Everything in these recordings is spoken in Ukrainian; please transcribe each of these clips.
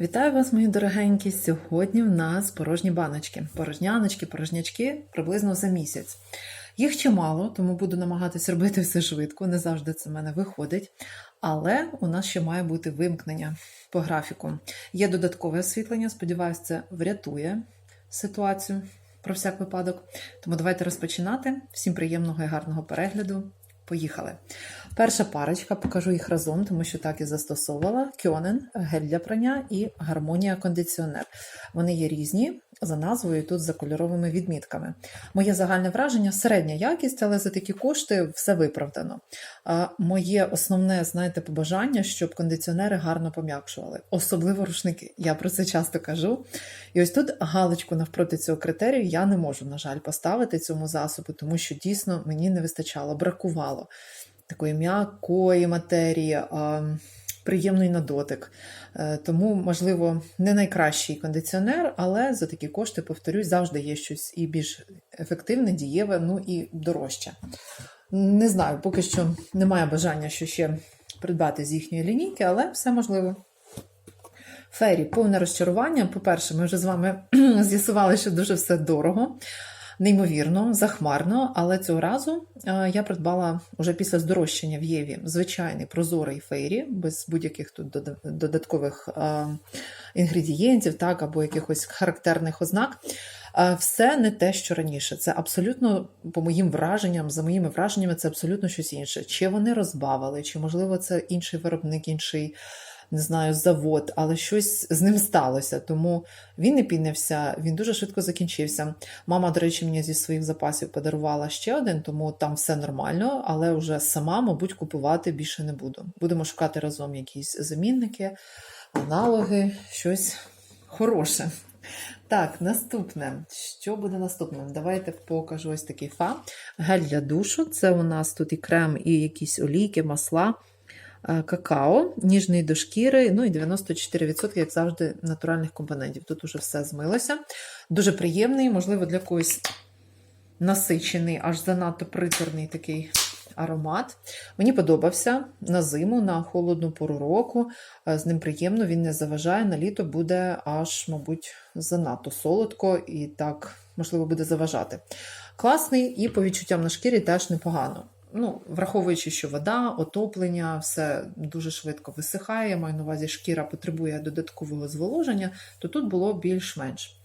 Вітаю вас, мої дорогенькі! Сьогодні в нас порожні баночки. Порожняночки, порожнячки приблизно за місяць. Їх чимало, тому буду намагатися робити все швидко. Не завжди це в мене виходить. Але у нас ще має бути вимкнення по графіку. Є додаткове освітлення, сподіваюся, це врятує ситуацію про всяк випадок. Тому давайте розпочинати. Всім приємного і гарного перегляду. Поїхали. Перша парочка, покажу їх разом, тому що так і застосовувала. Кьонен, гель для прання і гармонія кондиціонер. Вони є різні за назвою, тут за кольоровими відмітками. Моє загальне враження середня якість, але за такі кошти все виправдано. Моє основне, знаєте, побажання, щоб кондиціонери гарно пом'якшували, особливо рушники. Я про це часто кажу. І ось тут галочку навпроти цього критерію я не можу, на жаль, поставити цьому засобу, тому що дійсно мені не вистачало, бракувало такої м'якої матерії, приємний на дотик. Е, Тому, можливо, не найкращий кондиціонер, але за такі кошти, повторюсь, завжди є щось і більш ефективне, дієве, ну і дорожче. Не знаю, поки що немає бажання що ще придбати з їхньої лінійки, але все можливо. Фері, повне розчарування. По-перше, ми вже з вами з'ясували, що дуже все дорого, неймовірно, захмарно. Але цього разу е, я придбала уже після здорожчання в Єві звичайний прозорий фейрі, без будь-яких тут додаткових е, інгредієнтів, так, або якихось характерних ознак. Е, Все не те, що раніше. Це абсолютно, по моїм враженням, за моїми враженнями, це абсолютно щось інше. Чи вони розбавили, чи, можливо, це інший виробник, інший не знаю, завод, але щось з ним сталося. Тому він не пінився, він дуже швидко закінчився. Мама, до речі, мені зі своїх запасів подарувала ще один, тому там все нормально, але вже сама, мабуть, купувати більше не буду. Будемо шукати разом якісь замінники, аналоги, щось хороше. Так, наступне. Що буде наступним? Давайте покажу ось такий фа. Гель для душу. Це у нас тут і крем, і якісь олійки, масла какао, ніжний до шкіри, ну і 94%, як завжди, натуральних компонентів. Тут уже все змилося. Дуже приємний, можливо, для когось насичений, аж занадто приторний такий аромат. Мені подобався на зиму, на холодну пору року. Е, З ним приємно, він не заважає. На літо буде аж, мабуть, занадто солодко і так, можливо, буде заважати. Класний і по відчуттям на шкірі теж непогано. Ну, враховуючи, що вода, отоплення, все дуже швидко висихає, маю на увазі, шкіра потребує додаткового зволоження, то тут було більш-менш.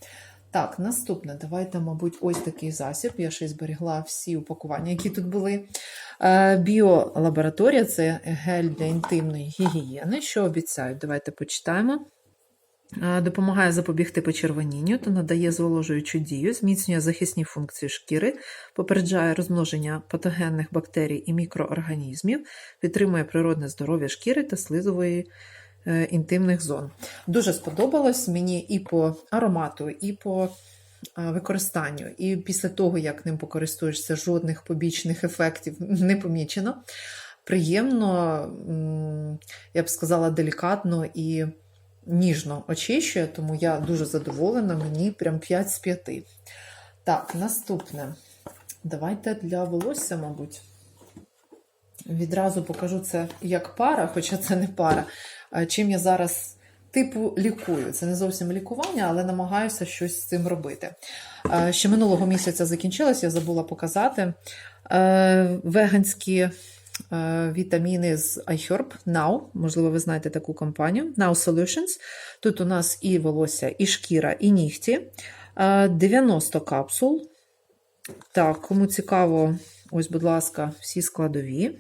Так, наступне, давайте, мабуть, ось такий засіб. Я ще й зберігла всі упакування, які тут були. Е, Біолабораторія це гель для інтимної гігієни. Що обіцяють? Давайте почитаємо. Е, Допомагає запобігти почервонінню та надає зволожуючу дію, зміцнює захисні функції шкіри, попереджає розмноження патогенних бактерій і мікроорганізмів, підтримує природне здоров'я шкіри та слизової е, інтимних зон. Дуже сподобалось мені і по аромату, і по е, використанню. І після того, як ним покористуєшся, жодних побічних ефектів не помічено. Приємно, я б сказала, делікатно і ніжно очищує, тому я дуже задоволена, мені прям 5 з 5. Так, наступне. Давайте для волосся, мабуть. Відразу покажу це як пара, хоча це не пара. Чим я зараз типу лікую. Це не зовсім лікування, але намагаюся щось з цим робити. Ще минулого місяця закінчилось, я забула показати. Е, Веганські вітаміни з iHerb Now. Можливо, ви знаєте таку компанію. Now Solutions. Тут у нас і волосся, і шкіра, і нігті. Е, 90 капсул. Так, кому цікаво, ось, будь ласка, всі складові.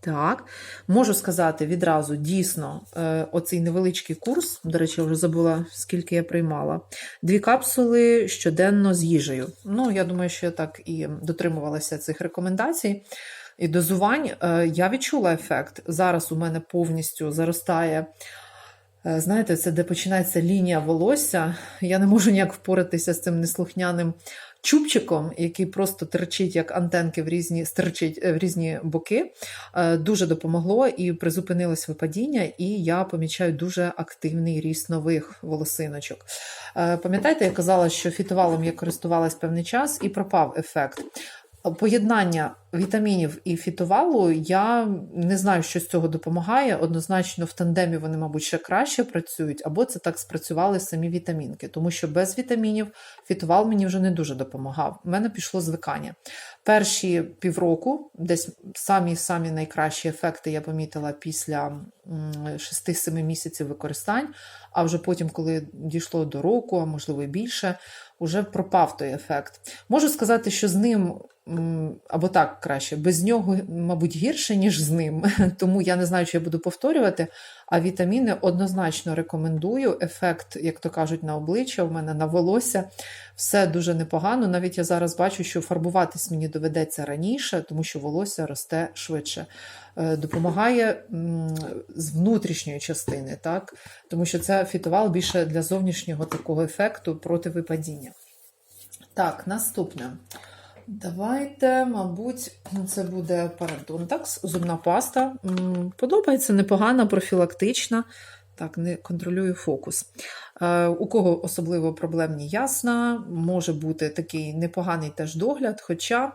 Так, можу сказати відразу, дійсно, е, оцей невеличкий курс, до речі, я вже забула, скільки я приймала. Дві капсули щоденно з їжею. Ну, я думаю, що я так і дотримувалася цих рекомендацій. І дозувань Е, я відчула ефект. Зараз у мене повністю заростає. е, Знаєте, це де починається лінія волосся. Я не можу ніяк впоратися з цим неслухняним чубчиком, який просто терчить як антенки в різні стерчить е, в різні боки. Дуже допомогло і призупинилось випадіння, і я помічаю дуже активний ріст нових волосиночок. Пам'ятаєте, я казала, що фітовалом я користувалась певний час і пропав ефект. Поєднання вітамінів і фітовалу я не знаю, що з цього допомагає. Однозначно, в тандемі вони, мабуть, ще краще працюють, або це так спрацювали самі вітамінки, тому що без вітамінів фітовал мені вже не дуже допомагав. У мене пішло звикання. Перші півроку, десь самі самі найкращі ефекти я помітила після 6-7 місяців використань. А вже потім, коли дійшло до року, а можливо і більше, вже пропав той ефект. Можу сказати, що з ним, або так краще, без нього, мабуть, гірше, ніж з ним. Тому я не знаю, чи я буду повторювати. А вітаміни однозначно рекомендую. Ефект, як то кажуть, на обличчя, у мене на волосся. Все дуже непогано. Навіть я зараз бачу, що фарбуватись мені доведеться раніше, тому що волосся росте швидше. Допомагає з внутрішньої частини, так? тому що це фітовал більше для зовнішнього такого ефекту проти випадіння. Так, наступне. Давайте, мабуть, це буде парадонтакс, зубна паста. Подобається непогана, профілактична. Так, не контролюю фокус. Е, у кого особливо проблем не ясна, може бути такий непоганий теж догляд, хоча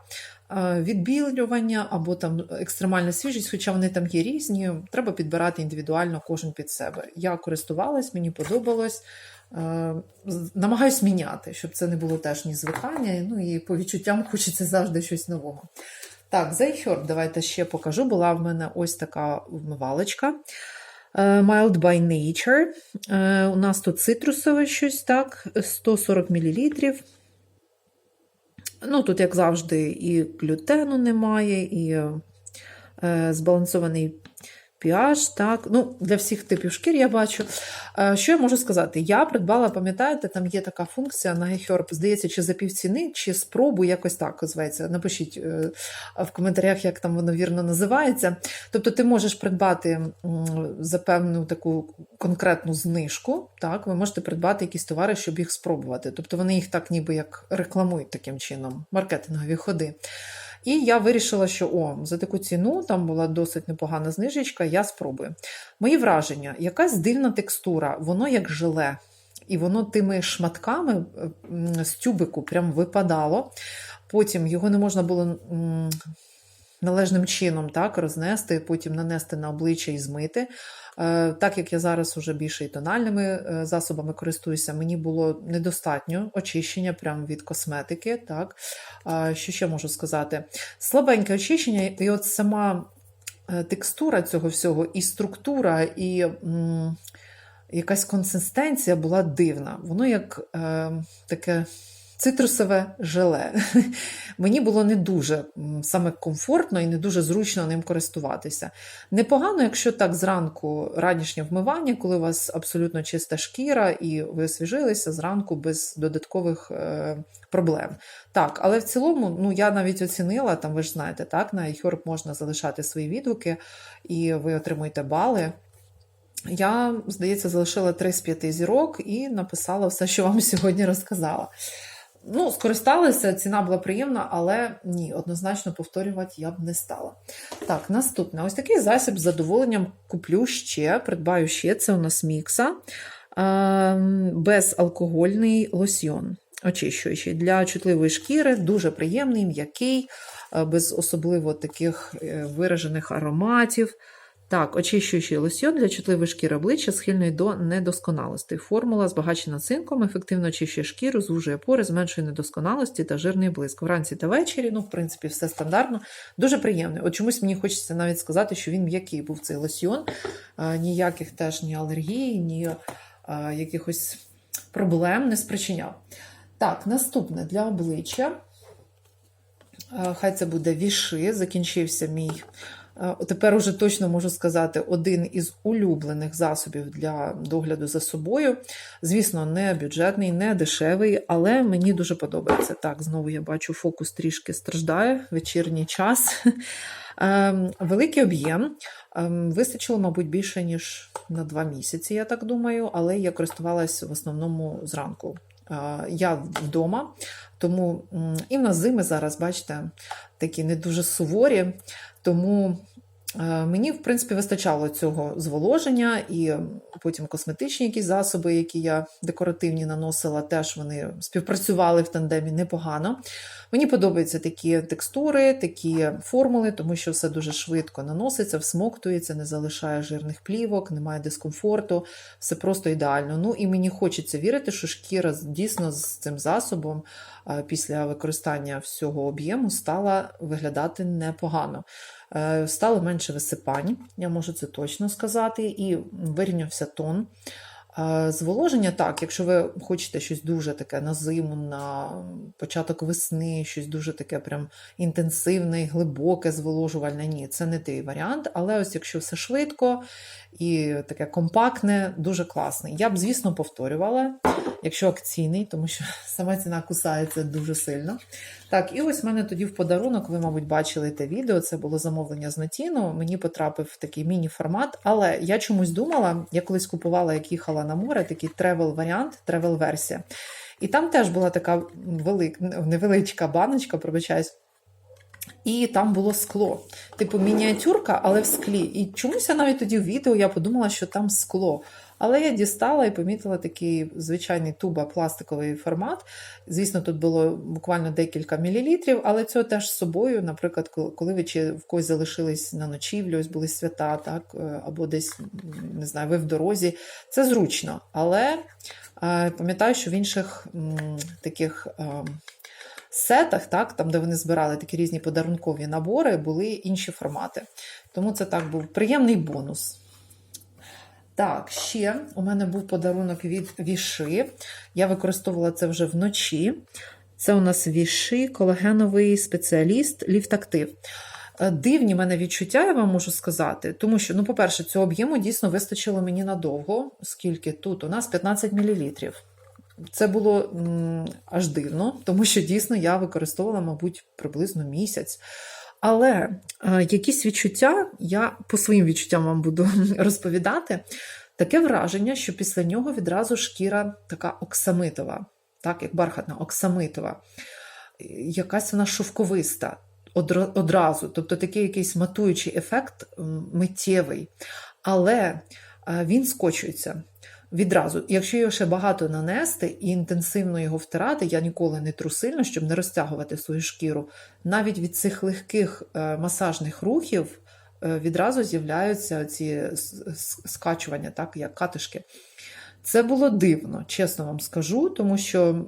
е, відбілювання або там екстремальна свіжість, хоча вони там є різні, треба підбирати індивідуально кожен під себе. Я користувалась, мені подобалось. Е, намагаюсь міняти, щоб це не було теж ні звикання. Ну і по відчуттям хочеться завжди щось нового. Так, Зайхерб, давайте ще покажу. Була в мене ось така вмивалочка. Mild by Nature. Е, у нас тут цитрусове щось, так, 140 мл. Ну, Тут, як завжди, і глютену немає, і е, збалансований pH, так, ну, для всіх типів шкір я бачу. Е, що я можу сказати? Я придбала, пам'ятаєте, там є така функція на GeHerb, здається, чи за півціни, чи спробу, якось так називається. Напишіть е, в коментарях, як там воно вірно називається. Тобто ти можеш придбати за певну таку конкретну знижку, так, ви можете придбати якісь товари, щоб їх спробувати. Тобто вони їх так ніби як рекламують таким чином, маркетингові ходи. І я вирішила, що о, за таку ціну там була досить непогана знижечка, я спробую. Мої враження, якась дивна текстура, воно як желе. І воно тими шматками з тюбику прям випадало. Потім його не можна було належним чином так, рознести, потім нанести на обличчя і змити. Е, так як я зараз вже більше і тональними е, засобами користуюся, мені було недостатньо очищення прямо від косметики. Так? Що ще можу сказати? Слабеньке очищення, і от сама е, текстура цього всього, і структура, і м, якась консистенція була дивна. Воно як е, таке цитрусове желе. Мені було не дуже саме комфортно і не дуже зручно ним користуватися. Непогано, якщо так зранку ранішнє вмивання, коли у вас абсолютно чиста шкіра, і ви освіжилися зранку без додаткових е, проблем. Так, але в цілому, ну я навіть оцінила, там ви ж знаєте, так, на iHerb можна залишати свої відгуки, і ви отримуєте бали. Я, здається, залишила 3 з 5 зірок і написала все, що вам сьогодні розказала. Ну, скористалася, ціна була приємна, але ні, однозначно повторювати я б не стала. Так, наступне ось такий засіб з задоволенням куплю ще, придбаю ще це у нас мікса ем, безалкогольний лосьйон, очищуючий для чутливої шкіри, дуже приємний, м'який, е, без особливо таких е, виражених ароматів. Так, очищуючий лосьйон для чутливої шкіри обличчя, схильної до недосконалостей. Формула збагачена цинком, ефективно очищує шкіру, звужує пори, зменшує недосконалості та жирний блиск. Вранці та ввечері, ну, в принципі, все стандартно. Дуже приємний. От чомусь мені хочеться навіть сказати, що він м'який був цей лосьйон. Ніяких теж ні алергії, ні а, якихось проблем не спричиняв. Так, наступне для обличчя. Хай це буде віши. Закінчився мій. Е, тепер уже точно можу сказати, один із улюблених засобів для догляду за собою. Звісно, не бюджетний, не дешевий, але мені дуже подобається. Так, знову я бачу, фокус трішки страждає вечірній час. Ем, великий об'єм. Ем, вистачило, мабуть, більше, ніж на два місяці, я так думаю, але я користувалася в основному зранку. Е, я вдома, тому і в нас зими зараз, бачите, такі не дуже суворі. Тому Мені, в принципі, вистачало цього зволоження, і потім косметичні якісь засоби, які я декоративні наносила, теж вони співпрацювали в тандемі непогано. Мені подобаються такі текстури, такі формули, тому що все дуже швидко наноситься, всмоктується, не залишає жирних плівок, немає дискомфорту, все просто ідеально. Ну і мені хочеться вірити, що шкіра дійсно з цим засобом е, після використання всього об'єму стала виглядати непогано. Е, Стало менше висипань, я можу це точно сказати, і вирівнявся тон. Е, Зволоження так, якщо ви хочете щось дуже таке на зиму, на початок весни, щось дуже таке прям інтенсивне, і глибоке зволожувальне, ні, це не той варіант. Але ось якщо все швидко і таке компактне, дуже класний. Я б, звісно, повторювала, якщо акційний, тому що сама ціна кусається дуже сильно. Так, і ось в мене тоді в подарунок, ви, мабуть, бачили те відео, це було замовлення з Натіну. Мені потрапив такий міні-формат, але я чомусь думала, я колись купувала, як їхала на море, такий тревел-варіант, тревел-версія. І там теж була така велик, невеличка баночка, пробачаюсь. І там було скло. Типу мініатюрка, але в склі. І чомусь я навіть тоді в відео я подумала, що там скло. Але я дістала і помітила такий звичайний туба пластиковий формат. Звісно, тут було буквально декілька мілілітрів, але цього теж з собою, наприклад, коли- ви чи в когось залишились на ночівлю, ось були свята, так, е, або десь, не знаю, ви в дорозі. Це зручно. Але е, пам'ятаю, що в інших таких. е, Сетах, так, там, де вони збирали такі різні подарункові набори, були інші формати. Тому це так був приємний бонус. Так, ще у мене був подарунок від Віши. Я використовувала це вже вночі. Це у нас Віши, колагеновий спеціаліст, ліфтактив. Е, Дивні в мене відчуття, я вам можу сказати, тому що, ну, по-перше, цього об'єму дійсно вистачило мені надовго, оскільки тут у нас 15 мл. Це було м, аж дивно, тому що дійсно я використовувала, мабуть, приблизно місяць. Але е, якісь відчуття, я по своїм відчуттям вам буду розповідати. Таке враження, що після нього відразу шкіра така оксамитова, так, як бархатна, оксамитова, якась вона шовковиста одразу, тобто такий якийсь матуючий ефект миттєвий. Але е, він скочується відразу. Якщо його ще багато нанести і інтенсивно його втирати, я ніколи не тру сильно, щоб не розтягувати свою шкіру. Навіть від цих легких е, масажних рухів е, відразу з'являються ці скачування, так, як катишки. Це було дивно, чесно вам скажу, тому що,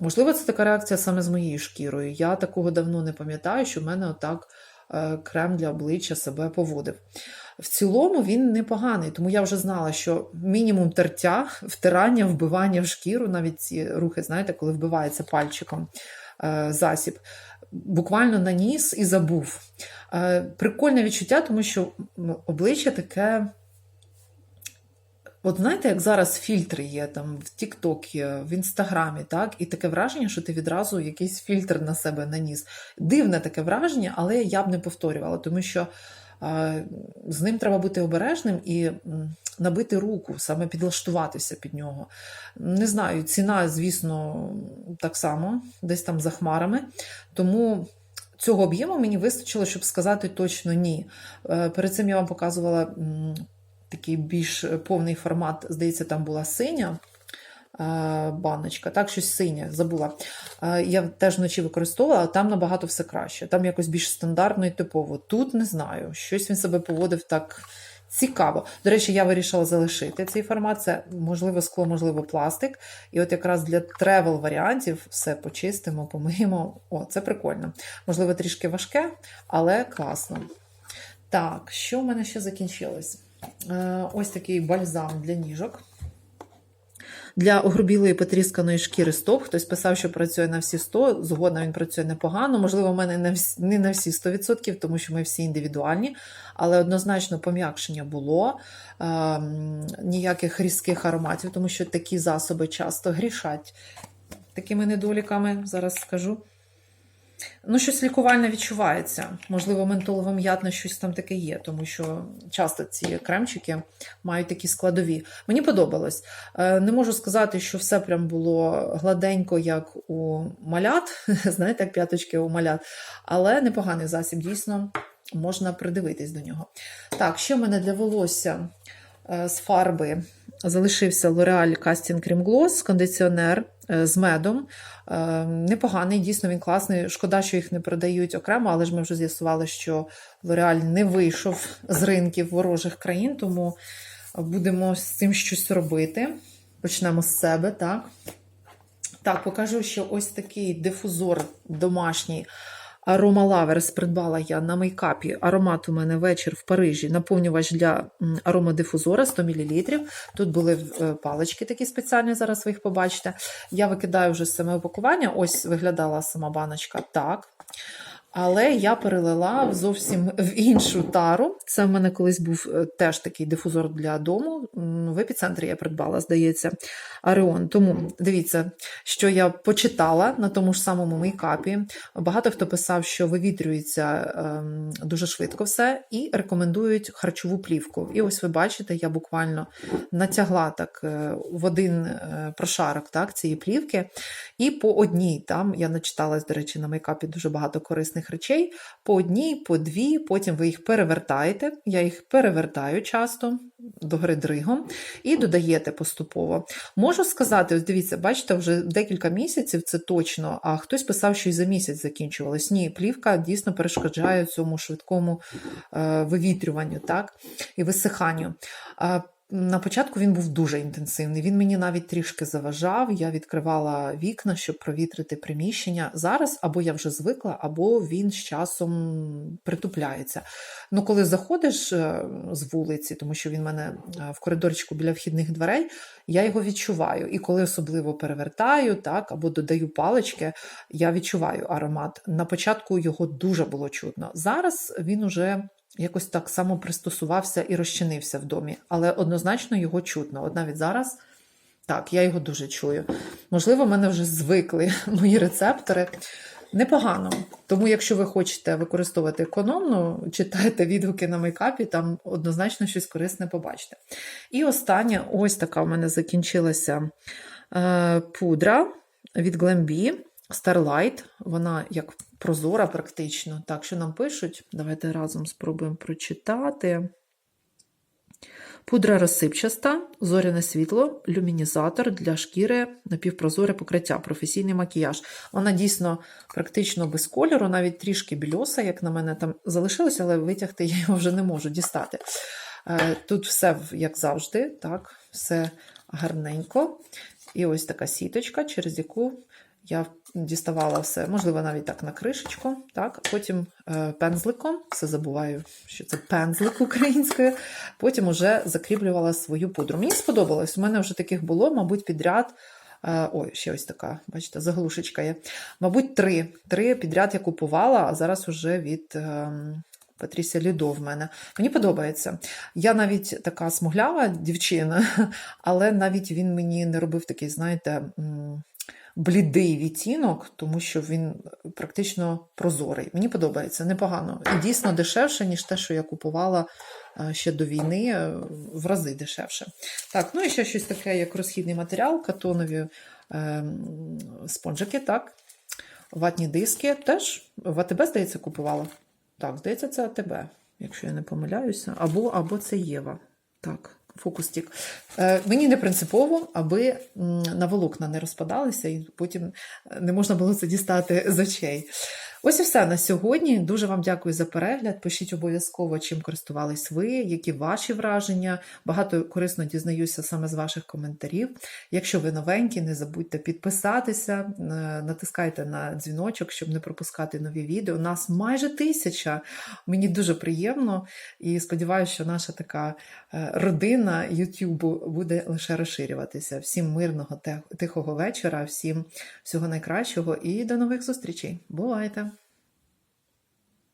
можливо, це така реакція саме з моєю шкірою. Я такого давно не пам'ятаю, що в мене отак е, крем для обличчя себе поводив. В цілому він непоганий, тому я вже знала, що мінімум тертя, втирання, вбивання в шкіру, навіть ці рухи, знаєте, коли вбивається пальчиком е, засіб, буквально наніс і забув. Е, Прикольне відчуття, тому що обличчя таке. От знаєте, як зараз фільтри є там в TikTok, в Інстаграмі, так, і таке враження, що ти відразу якийсь фільтр на себе наніс. Дивне таке враження, але я б не повторювала, тому що з ним треба бути обережним і набити руку, саме підлаштуватися під нього. Не знаю, ціна, звісно, так само, десь там за хмарами. Тому. Цього об'єму мені вистачило, щоб сказати точно ні. Е, Перед цим я вам показувала такий більш повний формат, здається, там була синя баночка, так, щось синє, забула. Е, Я теж вночі використовувала, там набагато все краще. Там якось більш стандартно і типово. Тут не знаю, щось він себе поводив так цікаво. До речі, я вирішила залишити цей формат. Це можливо скло, можливо, пластик. І от якраз для тревел варіантів все почистимо, помиємо. О, це прикольно. Можливо, трішки важке, але класно. Так, що в мене ще закінчилось? Е, Ось такий бальзам для ніжок. Для огрубілої потрісканої шкіри стоп. Хтось писав, що працює на всі 100, згодна він працює непогано. Можливо, в мене не, на всі 100%, тому що ми всі індивідуальні, але однозначно пом'якшення було, е, ніяких різких ароматів, тому що такі засоби часто грішать такими недоліками, зараз скажу. Ну, щось лікувальне відчувається. Можливо, ментолове м'ятне щось там таке є, тому що часто ці кремчики мають такі складові. Мені подобалось. Е, Не можу сказати, що все прям було гладенько, як у малят, знаєте, як п'яточки у малят, але непоганий засіб, дійсно. можна придивитись до нього. Так, що в мене для волосся е, з фарби залишився L'Oreal Casting Cream Gloss, кондиціонер з медом. Е, Непоганий, дійсно він класний. Шкода, що їх не продають окремо, але ж ми вже з'ясували, що Лореаль не вийшов з ринків ворожих країн, тому будемо з цим щось робити. Почнемо з себе, так. Так, покажу, що ось такий дифузор домашній. Арома Лаверс придбала я на мейкапі. Аромат у мене вечір в Парижі. Наповнювач для аромадифузора 100 мл. Тут були е, палички такі спеціальні, зараз ви їх побачите. Я викидаю вже саме упакування. Ось виглядала сама баночка так. Але я перелила зовсім в іншу тару. Це в мене колись був е, теж такий дифузор для дому. В епіцентрі я придбала, здається, Ареон. Тому дивіться, що я почитала на тому ж самому мейкапі. Багато хто писав, що вивітрюється ем, дуже швидко все, і рекомендують харчову плівку. І ось ви бачите, я буквально натягла так е, в один е, прошарок так, цієї плівки. І по одній, там я начиталась, до речі, на мейкапі дуже багато корисних речей. По одній, по дві, потім ви їх перевертаєте. Я їх перевертаю часто догори дригом і додаєте поступово. Можу сказати, ось дивіться, бачите, вже декілька місяців це точно, а хтось писав, що і за місяць закінчувалось. Ні, плівка дійсно перешкоджає цьому швидкому е, вивітрюванню так, і висиханню. На початку він був дуже інтенсивний. Він мені навіть трішки заважав. Я відкривала вікна, щоб провітрити приміщення. Зараз або я вже звикла, або він з часом притупляється. Ну, коли заходиш е, з вулиці, тому що він мене е, в коридорчику біля вхідних дверей, я його відчуваю. І коли особливо перевертаю, так, або додаю палички, я відчуваю аромат. На початку його дуже було чутно. Зараз він уже якось так само пристосувався і розчинився в домі, але однозначно його чутно. От навіть зараз. Так, я його дуже чую. Можливо, мене вже звикли мої рецептори. Непогано. Тому, якщо ви хочете використовувати економно, читайте відгуки на мейкапі, там однозначно щось корисне побачите. І остання, ось така в мене закінчилася е, пудра від Glambi Starlight. Вона як прозора, практично. Так, що нам пишуть? Давайте разом спробуємо прочитати. Пудра розсипчаста, зоряне світло, люмінізатор для шкіри, напівпрозоре покриття, професійний макіяж. Вона дійсно практично без кольору, навіть трішки більоса, як на мене, там залишилося, але витягти я його вже не можу дістати. Е, Тут все як завжди, так, все гарненько. І ось така сіточка, через яку я діставала все, можливо, навіть так на кришечку. Так? Потім е, пензликом, все забуваю, що це пензлик українською. Потім уже закріплювала свою пудру. Мені сподобалось, у мене вже таких було, мабуть, підряд. Е, ой, ще ось така, бачите, заглушечка є. Мабуть, три. Три підряд я купувала, а зараз уже від. Е, Патрісія Лідо в мене. Мені подобається. Я навіть така смуглява дівчина, але навіть він мені не робив такий, знаєте, блідий відтінок, тому що він практично прозорий. Мені подобається, непогано. І дійсно дешевше, ніж те, що я купувала е, ще до війни, е, в рази дешевше. Так, ну і ще щось таке, як розхідний матеріал, катонові е, спонжики, так. Ватні диски теж в АТБ, здається, купувала. Так, здається, це АТБ, якщо я не помиляюся. Або, або це Єва. Так, фокустік. Е, мені не принципово, аби на волокна не розпадалися, і потім не можна було це дістати з очей. Ось і все на сьогодні. Дуже вам дякую за перегляд. Пишіть обов'язково, чим користувались ви, які ваші враження. Багато корисно дізнаюся саме з ваших коментарів. Якщо ви новенькі, не забудьте підписатися, е, натискайте на дзвіночок, щоб не пропускати нові відео. У нас майже тисяча. Мені дуже приємно і сподіваюся, що наша така е, родина YouTube буде лише розширюватися. Всім мирного, тихого вечора, всім всього найкращого і до нових зустрічей. Бувайте!